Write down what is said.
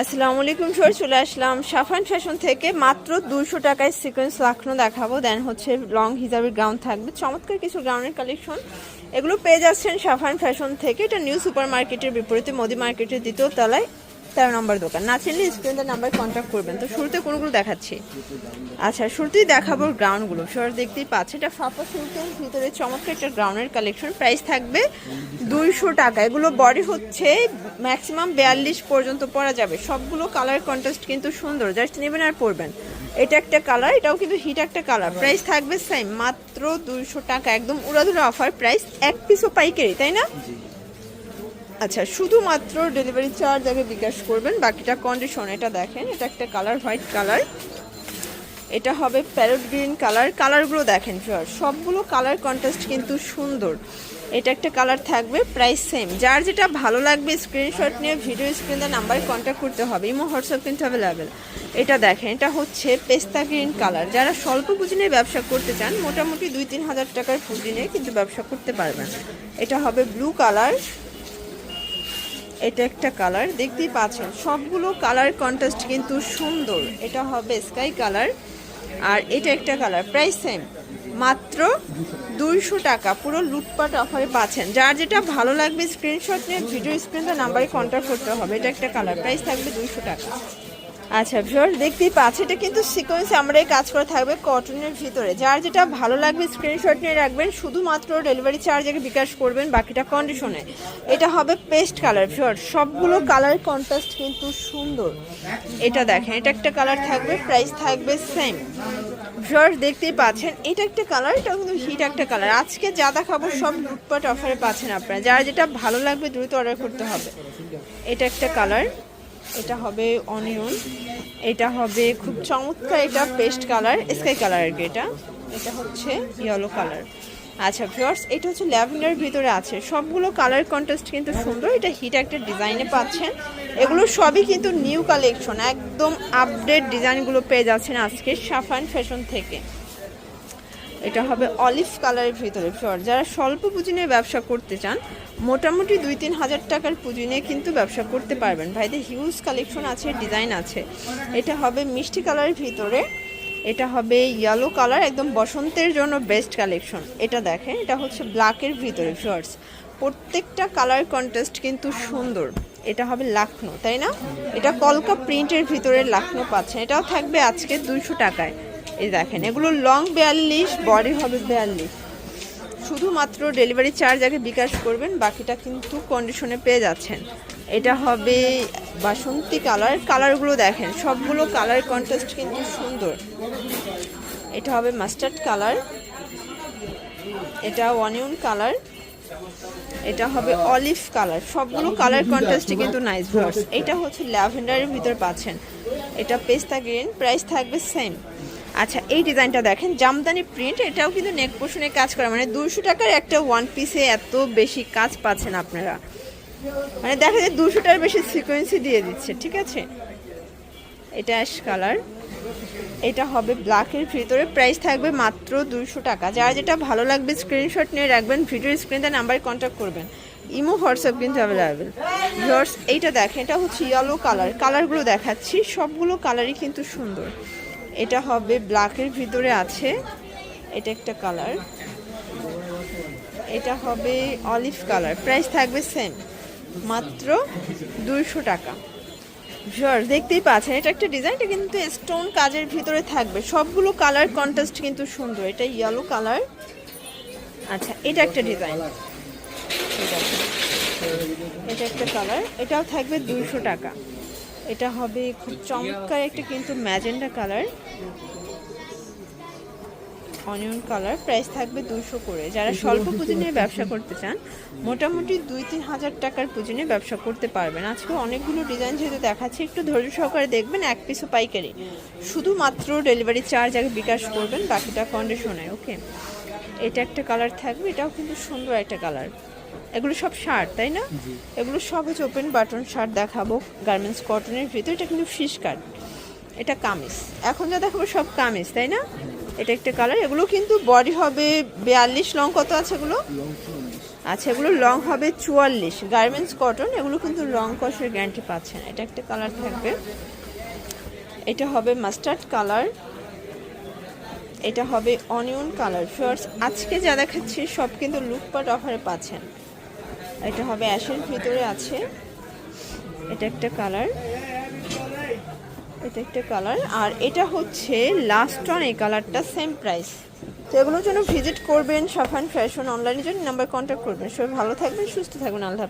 আসসালামু আলাইকুম সর চলে আসলাম সাফান ফ্যাশন থেকে। মাত্র দুশো টাকায় সিকোয়েন্স লাখনো দেখাবো। দেন হচ্ছে লং হিজাবের গাউন থাকবে। চমৎকার কিছু গাউনের কালেকশন এগুলো পেয়ে যাচ্ছেন সাফান ফ্যাশন থেকে। এটা নিউ সুপার মার্কেটের বিপরীতে, মোদি মার্কেটের দ্বিতীয় তলায়। তেরো নম্বর দোকান। না চিনলে স্ক্রিনের নাম্বার কন্ট্যাক্ট করবেন। তো শুরুতে কোনগুলো দেখাচ্ছি? আচ্ছা শুরুতেই দেখাবো গ্রাউন্ডগুলো সর দেখতেই পাচ্ছে, এটা ফাপা সিল্কের ভিতরে চমৎকার একটা গ্রাউন্ডের কালেকশন প্রাইস থাকবে দুইশো টাকা। এগুলো বডি হচ্ছে ম্যাক্সিমাম বিয়াল্লিশ পর্যন্ত পরা যাবে। সবগুলো কালার কন্ট্রাস্ট কিন্তু সুন্দর। জাস্ট নেবেন আর পরবেন। এটা একটা কালার এটাও কিন্তু হিট একটা কালার প্রাইস থাকবে সেম মাত্র দুইশো টাকা। একদম উড়াধুরা অফার প্রাইস এক পিসও পাইকারি, তাই না? আচ্ছা শুধুমাত্র ডেলিভারি চার্জ আগে বিকাশ করবেন, বাকিটা কন্ডিশন এটা দেখেন, এটা একটা কালার হোয়াইট কালার এটা হবে প্যারট গ্রিন কালার কালারগুলো দেখেন ফিওর সবগুলো কালার কন্ট্রাস্ট কিন্তু সুন্দর। এটা একটা কালার থাকবে প্রাইস সেম যার যেটা ভালো লাগবে স্ক্রিনশট নিয়ে ভিডিও স্ক্রিনে নাম্বারে কন্ট্যাক্ট করতে হবে, ইমো, হোয়াটসঅ্যাপ কিন্তু অ্যাভেলেবেল এটা দেখেন, এটা হচ্ছে পেস্তা গ্রিন কালার যারা স্বল্প পুঁজি নিয়ে ব্যবসা করতে চান, মোটামুটি দুই তিন হাজার টাকার পুঁজি নিয়ে কিন্তু ব্যবসা করতে পারবেন। এটা হবে ব্লু কালার এটা একটা কালার, দেখতেই পাচ্ছেন। সবগুলো কালার কন্ট্রাস্ট কিন্তু সুন্দর। এটা হবে স্কাই কালার আর এটা একটা কালার প্রাইস সেম মাত্র দুইশো টাকা, পুরো লুটপাট অফারে পাচ্ছেন। যার যেটা ভালো লাগবে স্ক্রিনশট নিয়ে ভিডিও স্ক্রিনটা নাম্বারে কন্ট্যাক্ট করতে হবে। এটা একটা কালার প্রাইস থাকবে দুইশো টাকা। আচ্ছা ভিউয়ার দেখতেই পাচ্ছি এটা কিন্তু সিকোয়েন্স আমরা এই কাজ করে থাকবে কটনের ভিতরে। যার যেটা ভালো লাগবে স্ক্রিনশট নিয়ে রাখবেন, শুধুমাত্র ডেলিভারি চার্জ আগে বিকাশ করবেন বাকিটা কন্ডিশনে এটা হবে পেস্ট কালার ভিউয়ার সবগুলো কালার কন্ট্রাস্ট কিন্তু সুন্দর। এটা দেখেন, এটা একটা কালার থাকবে প্রাইস থাকবে সেম ভিউয়ার দেখতেই পাচ্ছেন, এটা একটা কালার এটা কিন্তু হিট একটা কালার আজকে যা দেখাবো, সব লুটপাট অফারে পাচ্ছেন আপনারা। যার যেটা ভালো লাগবে, দ্রুত অর্ডার করতে হবে। এটা একটা কালার এটা হবে অনিয়ন এটা হবে খুব চমৎকার এটা পেস্ট কালার স্কাই কালার আর কি এটা। এটা হচ্ছে ইয়েলো কালার আচ্ছা ভিউয়ার্স এটা হচ্ছে ল্যাভেন্ডার ভিতরে আছে। সবগুলো কালার কন্ট্রাস্ট কিন্তু সুন্দর। এটা হিট একটা ডিজাইনে পাচ্ছেন। এগুলো সবই কিন্তু নিউ কালেকশন একদম আপডেট ডিজাইনগুলো পেয়ে যাচ্ছেন আজকে সাফান ফ্যাশন থেকে। এটা হবে অলিভ কালারের ভিতরে ফ্লোর যারা স্বল্প পুঁজি নিয়ে ব্যবসা করতে চান, মোটামুটি দুই তিন হাজার টাকার পুঁজি নিয়ে কিন্তু ব্যবসা করতে পারবেন। ভাইদের হিউজ কালেকশন আছে ডিজাইন আছে। এটা হবে মিষ্টি কালারের ভিতরে। এটা হবে ইয়েলো কালার একদম বসন্তের জন্য বেস্ট কালেকশন এটা দেখেন, এটা হচ্ছে ব্ল্যাকের ভিতরে ফ্লোয়ার্স প্রত্যেকটা কালার কন্টেস্ট কিন্তু সুন্দর। এটা হবে লাখনো তাই না? এটা কলকা প্রিন্টের ভিতরে লাখনো পাচ্ছেন। এটাও থাকবে আজকে দুইশো টাকায়। এই দেখেন, এগুলো লং বিয়াল্লিশ বডি হবে বিয়াল্লিশ। শুধুমাত্র ডেলিভারি চার্জ আগে বিকাশ করবেন, বাকিটা কিন্তু কন্ডিশনে পেয়ে যাচ্ছেন। এটা হবে বাসন্তী কালার কালারগুলো দেখেন, সবগুলো কালার কন্ট্রাস্ট কিন্তু সুন্দর। এটা হবে মাস্টার্ড কালার এটা অনিয়ন কালার এটা হবে অলিভ কালার সবগুলো কালার কন্ট্রাস্টে কিন্তু নাইস ভার্স এটা হচ্ছে ল্যাভেন্ডারের ভিতর পাচ্ছেন। এটা পেস্তা গ্রিন প্রাইস থাকবে সেম আচ্ছা এই ডিজাইনটা দেখেন, জামদানি প্রিন্ট এটাও কিন্তু নেক পোষণে কাজ করা। মানে দুশো টাকার একটা ওয়ান পিসে এত বেশি কাজ পাচ্ছেন আপনারা। মানে দেখা যায় দুশোটার বেশি সিকোয়েন্সি দিয়ে দিচ্ছে, ঠিক আছে? এটা অ্যাশ কালার এটা হবে ব্ল্যাকের ভিতরে। প্রাইস থাকবে মাত্র দুশো টাকা। যারা যেটা ভালো লাগবে স্ক্রিনশট নিয়ে রাখবেন ভিডিও স্ক্রিনে নাম্বারে কন্ট্যাক্ট করবেন। ইমো হোয়াটসঅ্যাপ কিন্তু অ্যাভেলেবেল ভিউয়ার্স এইটা দেখেন, এটা হচ্ছে ইয়েলো কালার কালারগুলো দেখাচ্ছি, সবগুলো কালারই কিন্তু সুন্দর। এটা হবে ব্ল্যাকের ভিতরে আছে। এটা একটা কালার এটা হবে অলিভ কালার প্রাইস থাকবে সেম মাত্র দুইশো টাকা। ভিউয়ার দেখতেই পাচ্ছেন, এটা একটা ডিজাইনটা কিন্তু স্টোন কাজের ভিতরে থাকবে। সবগুলো কালার কন্ট্রাস্ট কিন্তু সুন্দর, এটা ইয়েলো কালার আচ্ছা এটা একটা ডিজাইন এটা একটা কালার এটাও থাকবে দুইশো টাকা। এটা হবে খুব চমৎকার একটা কিন্তু magenta colour. Onion colour price থাকবে দুশো করে। যারা স্বল্প পুঁজি নিয়ে ব্যবসা করতে চান মোটামুটি দুই তিন হাজার টাকার পুঁজি নিয়ে ব্যবসা করতে পারবেন। আজকে অনেকগুলো ডিজাইন যেহেতু দেখাচ্ছি একটু ধৈর্য সহকারে দেখবেন এক পিসও পাইকারি। শুধুমাত্র ডেলিভারি চার্জ আগে বিকাশ করবেন বাকিটা কন্ডিশনে ওকে এটা একটা কালার থাকবে এটাও কিন্তু সুন্দর একটা কালার এগুলো সব শার্ট তাই না? এগুলো সব হচ্ছে ওপেন বাটন শার্ট দেখাবো গার্মেন্টস কটনের ভিতরে। এটা কিন্তু ফিশ কাট এটা কামিজ। এখন যা দেখাবো সব কামিজ তাই না? এটা একটা কালার এগুলো কিন্তু বডি হবে বিয়াল্লিশ লং কত আছে এগুলো? আচ্ছা এগুলো লং হবে চুয়াল্লিশ। গার্মেন্টস কটন এগুলো কিন্তু লং কষের গ্যারান্টি পাচ্ছেন এটা একটা কালার থাকবে। এটা হবে মাস্টার্ড কালার এটা হবে অনিয়ন কালার ফার্স আজকে যা দেখাচ্ছি, সব কিন্তু লুকপাট অফারে পাচ্ছেন। এটা হবে অ্যাশের ভিতরে আছে। এটা একটা কালার এটা একটা কালার আর এটা হচ্ছে লাস্ট অন এই কালারটা সেম প্রাইস তো এগুলোর জন্য ভিজিট করবেন সাফান ফ্যাশন অনলাইনের জন্য নাম্বার কন্ট্যাক্ট করবেন। সবাই ভালো থাকবেন, সুস্থ থাকবেন। আল্লাহ